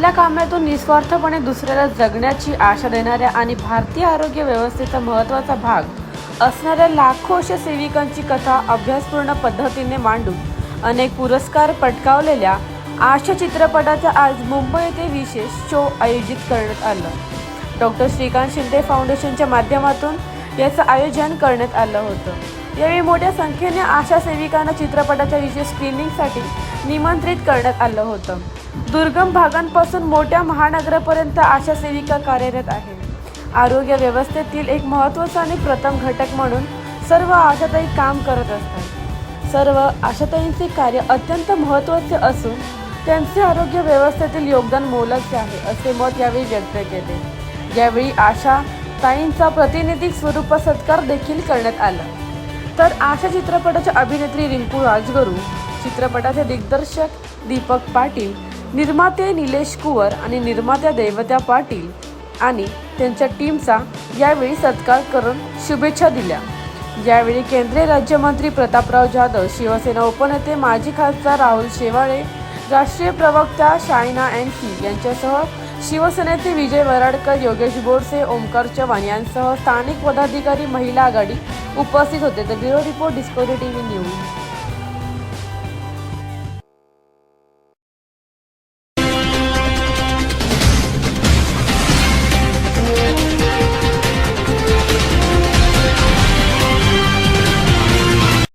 आपल्या कामातून निस्वार्थपणे दुसऱ्याला जगण्याची आशा देणाऱ्या आणि भारतीय आरोग्य व्यवस्थेचा महत्त्वाचा भाग असणाऱ्या लाखो अशा सेविकांची कथा अभ्यासपूर्ण पद्धतीने मांडून अनेक पुरस्कार पटकावलेल्या आशा चित्रपटाचा आज मुंबई येथे विशेष शो आयोजित करण्यात आलं. डॉक्टर श्रीकांत शिंदे फाउंडेशनच्या माध्यमातून याचं आयोजन करण्यात आलं होतं. यावेळी मोठ्या संख्येने आशा सेविकांना चित्रपटाच्या विशेष स्क्रीनिंगसाठी निमंत्रित करण्यात आलं होतं. दुर्गम भागांपासून मोठ्या महानगरापर्यंत आशा सेविका कार्यरत आहे. आरोग्य व्यवस्थेतील एक महत्त्वाचा आणि प्रथम घटक म्हणून सर्व आशाताई काम करत असतात. सर्व आशाताईंचे कार्य अत्यंत महत्त्वाचे असून त्यांचे आरोग्य व्यवस्थेतील योगदान मोलाचे आहे असे मत यावेळी व्यक्त केले. यावेळी आशा ताईंचा प्रातिनिधिक स्वरूपात सत्कार देखील करण्यात आला. तर आशा चित्रपटाच्या अभिनेत्री रिंकू राजगुरू चित्रपटाचे दिग्दर्शक दीपक पाटील निर्माते निलेश कुवर आणि निर्मात्या देवत्या पाटील आणि त्यांच्या टीमचा यावेळी सत्कार करून शुभेच्छा दिल्या. यावेळी केंद्रीय राज्यमंत्री प्रतापराव जाधव शिवसेना उपनेते माजी खासदार राहुल शेवाळे राष्ट्रीय प्रवक्ता शायना एनसी यांच्यासह शिवसेनेचे विजय वराडकर योगेश बोरसे ओमकार चव्हाण यांसह स्थानिक पदाधिकारी महिला आघाडी उपस्थित होते. तर bureau report Discovery TV news.